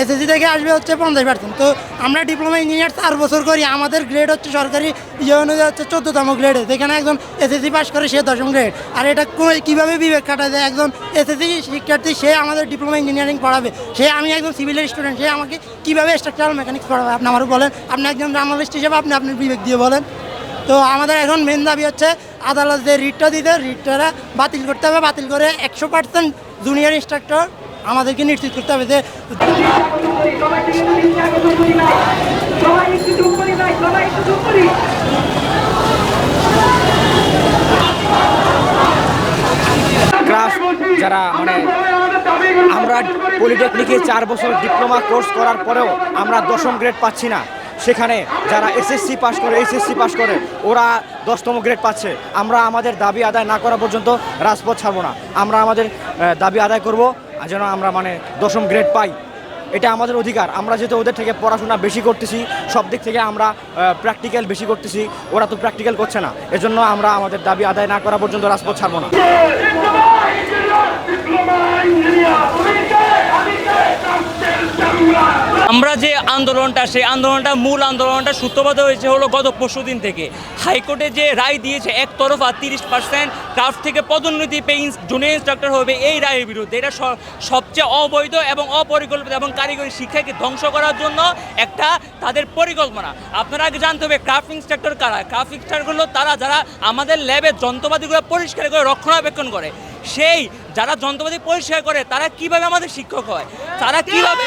SSC থেকে আসবে হচ্ছে পঞ্চাশ পার্সেন্ট তো আমরা ডিপ্লোমা ইঞ্জিনিয়ার চার বছর করি, আমাদের গ্রেড হচ্ছে সরকারি ইয়ে অনুযায়ী হচ্ছে চোদ্দতম গ্রেডে যেখানে একজন এসএসসি পাস করে, সে দশম গ্রেড আর এটা কীভাবে বিবেক কাটা যায়? একজন এসএসসি শিক্ষার্থী, সে আমাদের ডিপ্লোমা ইঞ্জিনিয়ারিং পড়াবে। সে আমি একজন সিভিলের স্টুডেন্ট সে আমাকে কীভাবে স্ট্রাকচারাল মেকানিক্স পড়াবে? আপনি আমারও বলেন। আপনি একজন জার্নালিস্ট হিসেবে আপনি আপনার বিবেক দিয়ে বলেন। তো আমাদের এখন মেন দাবি হচ্ছে, আদালত যে রিটটা দিতে রিটটা বাতিল করতে হবে। বাতিল করে একশো পার্সেন্ট জুনিয়র ইনস্ট্রাক্টর আমাদেরকে নিশ্চিত করতে হবে যে যারা মানে আমরা পলিটেকনিকে চার বছর ডিপ্লোমা কোর্স করার পরেও আমরা দশম গ্রেড পাচ্ছি না। সেখানে যারা এসএসসি পাস করে এইচএসসি পাস করে, ওরা দশতম গ্রেড পাচ্ছে। আমরা আমাদের দাবি আদায় না করা পর্যন্ত রাজপথ ছাড়বো না। আমরা আমাদের দাবি আদায় করব। যেন আমরা মানে দশম গ্রেড পাই এটা আমাদের অধিকার আমরা যেহেতু ওদের থেকে পড়াশোনা বেশি করতেছি সব দিক থেকে আমরা প্র্যাকটিক্যাল বেশি করতেছি ওরা তো প্র্যাকটিক্যাল করছে না এজন্য আমরা আমাদের দাবি আদায় না করা পর্যন্ত রাজপথ ছাড়বো না আমরা যে আন্দোলনটা, সেই আন্দোলনটা মূল আন্দোলনটা সূত্রপাত হয়েছে হলো গত পরশু দিন থেকে। হাইকোর্টে যে রায় দিয়েছে একতরফা তিরিশ পার্সেন্ট ক্রাফট থেকে পদোন্নতি পেয়ে জুনিয়র ইনস্ট্রাক্টর হবে এই রায়ের বিরুদ্ধে। এটা সবচেয়ে অবৈধ এবং অপরিকল্পিত এবং কারিগরি শিক্ষাকে ধ্বংস করার জন্য একটা তাদের পরিকল্পনা। আপনারা আগে জানতে হবে ক্রাফট ইনস্ট্রাক্টর কারা? ক্রাফট ইনস্ট্রাক্টরগুলো তারা যারা আমাদের ল্যাবের যন্ত্রপাতিগুলো পরিষ্কার করে, রক্ষণাবেক্ষণ করে, সেই যারা যন্ত্রপাতি পরিষ্কার করে, তারা কীভাবে আমাদের শিক্ষক হয়? তারা কীভাবে